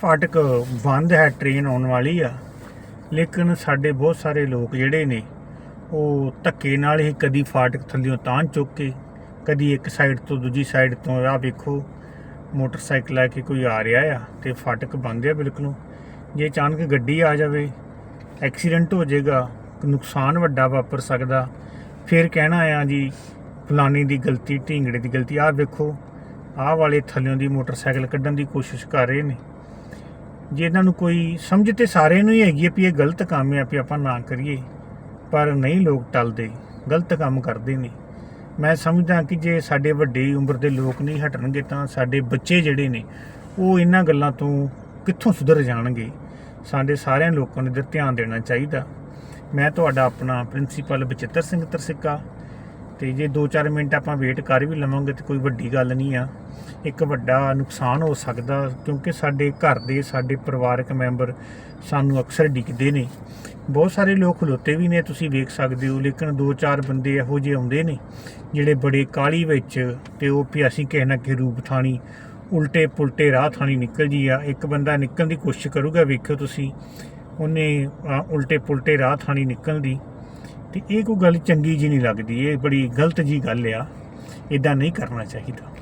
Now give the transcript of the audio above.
ਫਾਟਕ ਬੰਦ ਹੈ ਟ੍ਰੇਨ ਆਉਣ ਵਾਲੀ ਆ। ਲੇਕਿਨ ਸਾਡੇ ਬਹੁਤ ਸਾਰੇ ਲੋਕ ਜਿਹੜੇ ਨੇ, ਉਹ ਧੱਕੇ ਨਾਲ ਹੀ ਕਦੀ ਫਾਟਕ ਥੱਲਿਓਂ ਤਾਂ ਚੁੱਕ ਕੇ, ਕਦੀ ਇੱਕ ਸਾਈਡ ਤੋਂ ਦੂਜੀ ਸਾਈਡ ਤੋਂ, ਆਹ ਵੇਖੋ, ਮੋਟਰਸਾਈਕਲ ਲੈ ਕੇ ਕੋਈ ਆ ਰਿਹਾ ਆ ਤੇ ਫਾਟਕ ਬੰਦ ਆ ਬਿਲਕੁਲ। ਜੇ ਅਚਾਨਕ ਗੱਡੀ ਆ ਜਾਵੇ ਐਕਸੀਡੈਂਟ ਹੋ ਜਾਏਗਾ, ਨੁਕਸਾਨ ਵੱਡਾ ਵਾਪਰ ਸਕਦਾ। ਫਿਰ ਕਹਿਣਾ ਆ ਜੀ ਫਲਾਨੀ ਦੀ ਗਲਤੀ, ਢੀਂਗੜੇ ਦੀ ਗਲਤੀ, ਆਹ ਵੇਖੋ, ਆਹ ਵਾਲੇ ਥੱਲਿਓਂ ਦੀ ਮੋਟਰਸਾਈਕਲ ਕੱਢਣ ਦੀ ਕੋਸ਼ਿਸ਼ ਕਰ ਰਹੇ ਨੇ। ਜੇ ਇਹਨਾਂ ਨੂੰ ਕੋਈ ਸਮਝ ਤੇ ਸਾਰਿਆਂ ਨੂੰ ਹੀ ਹੈਗੀ ਹੈ ਵੀ ਇਹ ਗਲਤ ਕੰਮ ਹੈ, ਵੀ ਆਪਾਂ ਨਾ ਕਰੀਏ, ਪਰ ਨਹੀਂ ਲੋਕ ਟਲਦੇ, ਗਲਤ ਕੰਮ ਕਰਦੇ ਨੇ। ਮੈਂ ਸਮਝਦਾ ਕਿ ਜੇ ਸਾਡੇ ਵੱਡੀ ਉਮਰ ਦੇ ਲੋਕ ਨਹੀਂ ਹਟਣਗੇ ਤਾਂ ਸਾਡੇ ਬੱਚੇ ਜਿਹੜੇ ਨੇ, ਉਹ ਇਹਨਾਂ ਗੱਲਾਂ ਤੋਂ ਕਿੱਥੋਂ ਸੁਧਰ ਜਾਣਗੇ? ਸਾਡੇ ਸਾਰਿਆਂ ਲੋਕਾਂ ਨੂੰ ਇਹਦੇ ਧਿਆਨ ਦੇਣਾ ਚਾਹੀਦਾ। ਮੈਂ ਤੁਹਾਡਾ ਆਪਣਾ ਪ੍ਰਿੰਸੀਪਲ ਬਚਿੱਤਰ ਸਿੰਘ ਤਰਸਿੱਕਾ ਤੇ ਜੇ 2-4 ਮਿੰਟ ਆਪਾਂ ਵੇਟ ਕਰ ਵੀ ਲਵਾਂਗੇ ਤੇ ਕੋਈ ਵੱਡੀ ਗੱਲ ਨਹੀਂ ਆ। ਇੱਕ ਵੱਡਾ ਨੁਕਸਾਨ ਹੋ ਸਕਦਾ ਕਿਉਂਕਿ ਸਾਡੇ ਘਰ ਦੇ, ਸਾਡੇ ਪਰਿਵਾਰਕ ਮੈਂਬਰ ਸਾਨੂੰ ਅਕਸਰ ਡਿੱਗਦੇ ਨੇ। ਬਹੁਤ ਸਾਰੇ ਲੋਕ ਖਲੋਤੇ ਵੀ ਨੇ, ਤੁਸੀਂ ਵੇਖ ਸਕਦੇ ਹੋ, ਲੇਕਿਨ 2-4 ਬੰਦੇ ਇਹੋ ਜਿਹੇ ਆਉਂਦੇ ਨੇ, ਜਿਹੜੇ ਬੜੇ ਕਾਲੀ ਵਿੱਚ ਤੇ ਉਹ ਵੀ ਅਸੀਂ ਕਿਸੇ ਨਾ ਕਿਸੇ ਰੂਪ ਥਾਣੀ ਉਲਟੇ ਪੁਲਟੇ ਰਾਹ ਥਾਣੀ ਨਿਕਲ ਜੀ ਆ ਇੱਕ ਬੰਦਾ ਨਿਕਲਣ ਦੀ ਕੋਸ਼ਿਸ਼ ਕਰੂਗਾ, ਵੇਖਿਓ ਤੁਸੀਂ, ਉਹਨੇ ਉਲਟੇ ਪੁਲਟੇ ਰਾਹ ਥਾਣੀ ਨਿਕਲਣ ਦੀ। ਤੇ ਇਹ ਕੋਈ ਗੱਲ ਚੰਗੀ ਜੀ ਨਹੀਂ ਲੱਗਦੀ, ਇਹ ਬੜੀ ਗਲਤ ਜੀ ਗੱਲ ਆ। ਇਦਾਂ ਨਹੀਂ ਕਰਨਾ ਚਾਹੀਦਾ।